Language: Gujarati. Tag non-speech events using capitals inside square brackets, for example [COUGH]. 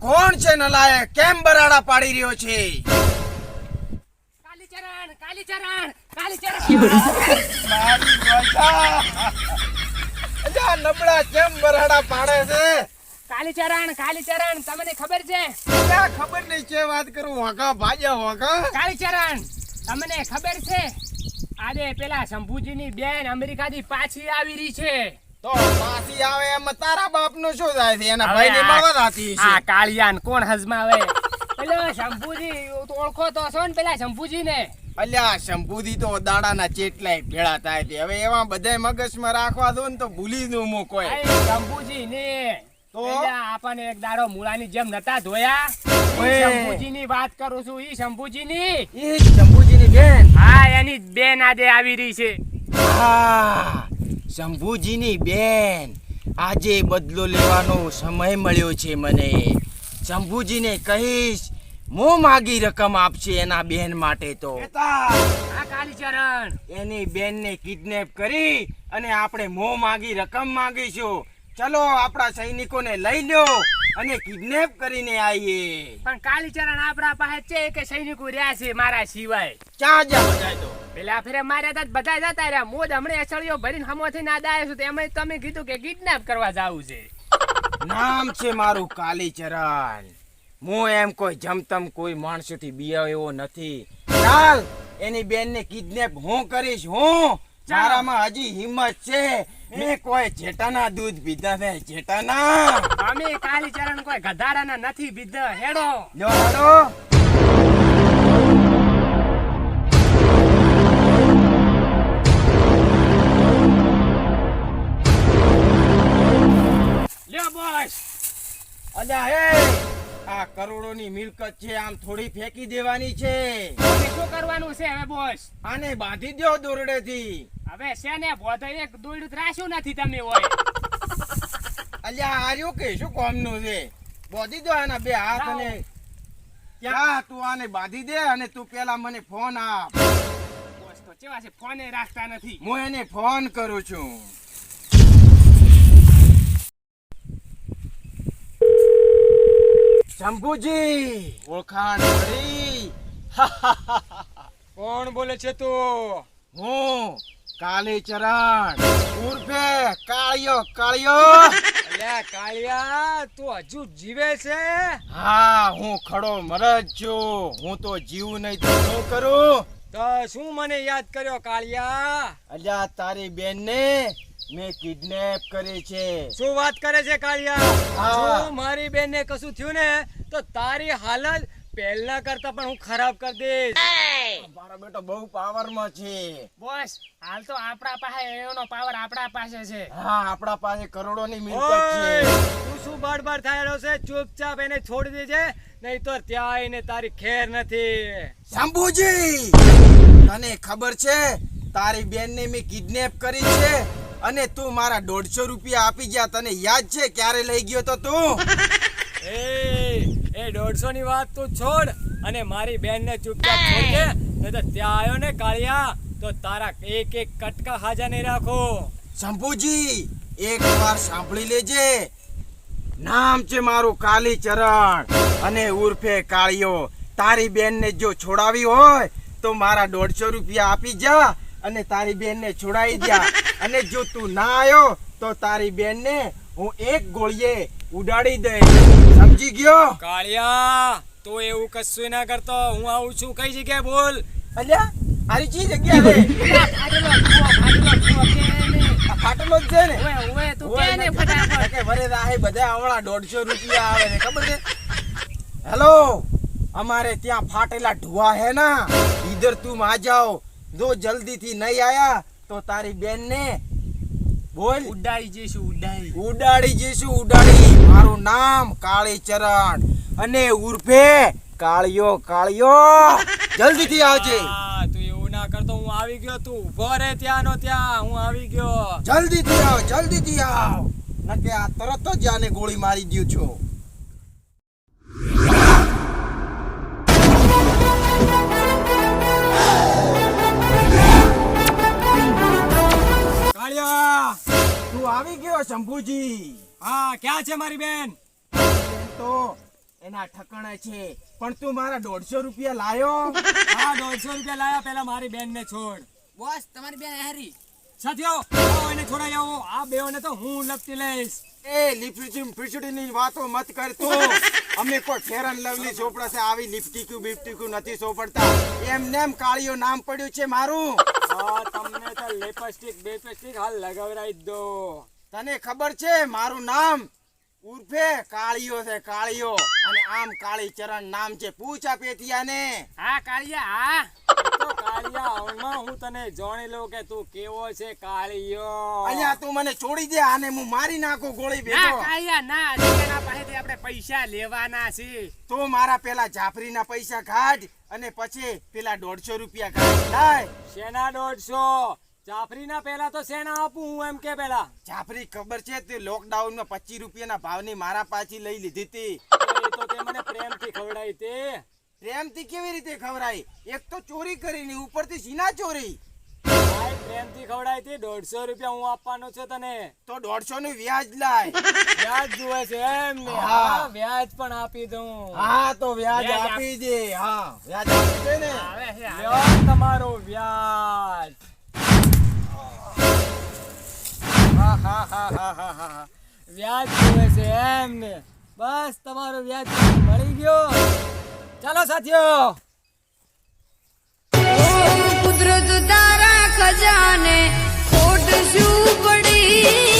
કોણ છે નલાયક? કેમ બરાડા પાડી રહ્યો છે? કાલીચરણ કાલીચરણ કાલીચરણ. મારી નબળા કેમ બરાડા પાડે છે? કાલીચરણ કાલીચરણ તમને ખબર છે? ખબર નહીં છે વાત કરું. વાંકા ભાજ્યા વાંકા કાલીચરણ તમને ખબર છે? આજે પેલા શંભુજીની બેન અમેરિકાથી પાછી આવી રહી છે. તો પાછી આવે એમ તારા બાપનું શું થાય છે? એના ભાઈ ની આ- મળવા થતી આ કાળિયાન કોણ હજમાવે પેલો [LAUGHS] શંભુજી તો ઓળખો તો છો ને પેલા શંભુજી ને અલ્યા શંભુદી તો દાડાના ચેટલાય ભેળા થાય છે. હવે એવા બધા મગજમાં રાખવા દો ને તો ભૂલી દઉં હું કોઈ શંભુજી ને તો? આપણને એક દાડો મૂળાની જેમ નતા ધોયા. શંભુજી ની વાત કરું છું. ઈ શંભુજી ની એ જ શંભુજીની બેન. હા એની બેન આજે આવી રહી છે. હા. શંભુજીની બેન આજે બદલો લેવાનો સમય મળ્યો છે મને. શંભુજીને કહીશ મો માગી રકમ આપશે એના બેન માટે તો. કાલીચરણ એની બેનને કિડનેપ કરી અને આપણે મો માગી રકમ માગીશું. ચલો આપણા સૈનિકોને લઈ લ્યો અને કિડનેપ કરીને આવીએ પણ કાલીચરણ આપણા પાસે છે કે સૈનિકો રહ્યા છે મારા સિવાય? ક્યાં જા બધાય તો. પેલા ફેરે માર્યા તા બધા જતા રહ્યા. મોજ હમણે અસળીઓ ભરીને હમોથી ના દાય છું તેમ તમે કીધું કે કિડનેપ કરવા જાવું છે. નામ છે મારું કાલીચરણ. હું એમ કોઈ જમતમ કોઈ માણસોથી એવો નથી. ચાલ એની બેનને કિડનેપ હું કરીશ હું? મારામાં હજી હિંમત છે. મેં કોઈ જેટાના દૂધ પીધા છે જેટાના અમે કાલીચરણ કોઈ ગધાડાના નથી પીધા હેડો. લ્યો કરોડોની મિલકત છે આમ થોડી ફેંકી દેવાની છે. શું કરવાનું છે હવે બોસ આને બાંધી દો દોરડે થી હવે છે ને એક દોડ્યું ત્રાસ્યું નથી તમે હોય. અલ્યા આર્યું કે શું કોમનું છે? બોધી દો આના બે હાથ. અને ક્યાં તું આને બાંધી દે અને તું પેલા મને ફોન આપ. બોસ તો કેવા છે? ફોને રાખતા નથી. હું એને ફોન કરું છું. શંભુજી! ઓળખાણ કરી. કોણ બોલે છે તું? હું કાલીચરણ ઉર્ફે કાળિયો કાળિયો. અલ્યા કાળિયા તું હજુ જીવે છે? હા હું ખડો મરજ છું. હું તો જીવું નહીં તો શું કરું? તો શું મને યાદ કર્યો કાળિયા? અલ્યા તારી બેનને મેં કિડનેપ કરી છે. શું વાત કરે છે કાળિયા? જો મારી બેન ને કશું થયું ને તો તારી હાલત પહેલા કરતા પણ હું ખરાબ કરી દઈશ. મારો બેટો બહુ પાવરમાં છે. બોસ હાલ તો આપણા પાસે એનો પાવર આપણા પાસે છે. હા આપણા પાસે કરોડોની મિલકત છે. તું શું બાડ બાડ થયેલો છે? ચૂપચાપ એને છોડી દેજે નહીં તો ત્યાં આવીને તારી ખેર નથી. શંભુજી તને ખબર છે તારી બેનને મેં કિડનેપ કરી છે? અને તું મારા દોઢસો રૂપિયા આપી ગયા તને યાદ છે? ક્યારે લઈ ગયો તો તું? એ એ દોઢસો ની વાત તું છોડ અને મારી બેન ને ચૂપચાપ છોડ દે નહીં તો ત્યાં આવ્યો ને કાળિયા તો તારા એક એક કટકા હાજા નહીં રાખો. શંભુજી એક વાર સાંભળી લેજે. નામ છે મારું કાલીચરણ અને ઉર્ફે કાળિયો. તારી બેનને જો છોડાવી હોય તો મારા દોઢસો રૂપિયા આપી જા અને તારી બેનને છોડાવી દયા. અને જો તું ના આવ્યો તો તારી બેનને હું એક ગોળીએ ઉડાડી દે સમજી ગયો? કાળિયા તો એવું કશું ના કરતો. હું આવું છું. કઈ જગ્યાએ બોલ? અલ્યા આરી ચી જગ્યા રે ફાટલો જ છે ને? બધા આવળા 150 રૂપિયા આવે ને ખબર છે? હેલો અમારે ત્યાં ફાટેલા ઢુવા હે ના. ઈધર તું માં જાઓ. જો જલ્દીથી નહીં આયા તો તારી બેન ને બોલ. ઉડાઈ જઈશું ઉડાઈ. ઉડાડી જઈશું ઉડાડી. મારું નામ કાળીચરણ અને ઉર્ફે કાળિયો કાળિયો. જલ્દીથી આવજે. તું એવું ના કરતો હું આવી ગયો તું. ઊભો ત્યાં નો ત્યાં હું આવી ગયો. જલ્દીથી આવ જલ્દીથી આવ. નકે આ તરત જ આને ગોળી મારી દ્યો છો. આવી ગયો શંભુજી. હા ક્યાં છે મારી બેન? તો એના ઠકણે છે. પણ તું મારા દોઢસો રૂપિયા લાયો. હા દોઢસો રૂપિયા લાયા. પેલા મારી બેન ને છોડ. બોસ તમારી બેન હેરી. સાથીઓ આવો એને છોડાઈ આવો. આ બેઓને તો હું લપટી લઈશ. એ લીપડી ફીચડીની વાતો મત કરતો અમે કોઈ ફેરન લવલી ચોપડા છે. આવી લિપટીકું બિપટીકું નથી ચોપડતા એમ નેમ કાળીઓ નામ પડ્યું છે મારું. હા તમને તો લિપસ્ટિક બેપસ્ટિક હાલ લગાવરાઈ દો. તને ખબર છે મારું નામ ઉર્ફે કાળીઓ છે કાળીઓ અને આમ કાળી ચરણ નામ છે પૂછા હા કાળિયા હા. તો કાળિયા હમણાં હું તને જાણી લઉં કે તું કેવો છે કાળિયો. અહીંયા તું મને છોડી દે આને હું મારી નાખું ગોળી ના કાળિયા ના તેના પાસેથી આપણે પૈસા લેવાના છે. તો મારા પેલા જાફરીના પૈસા કાઢ અને પછી પેલા દોઢસો રૂપિયા કાઢ. લાય. શેના દોઢસો? જાફરીના પેલા તો શેના આપું હું એમ કે પેલા જાફરી ખબર છે? તે લોકડાઉનમાં પચીસ રૂપિયાના ભાવની મારા પાછી લઈ લીધી હતી. એ તો તે મને પ્રેમથી ખવડાવી તે. પ્રેમથી કેવી રીતે ખવડાવી એક તો ચોરી કરીને ઉપરથી સીના ચોરી. ભાઈ પ્રેમથી ખવડાવી તે. દોઢસો રૂપિયા હું આપવાનો છું તને. તો દોઢસો નું વ્યાજ લાય. વ્યાજ જુએ છે એમ ને? હા. વ્યાજ પણ આપી દઉં. હા તો વ્યાજ આપી દે. હા વ્યાજ આપી દે ને. તમારો વ્યાજ. વ્યાજ જોવે છે એમ બસ તમારો વ્યાજ મળી ગયો. ચાલો સાથીઓ. કુદરત તારા ખજાને ખોટ શું પડી.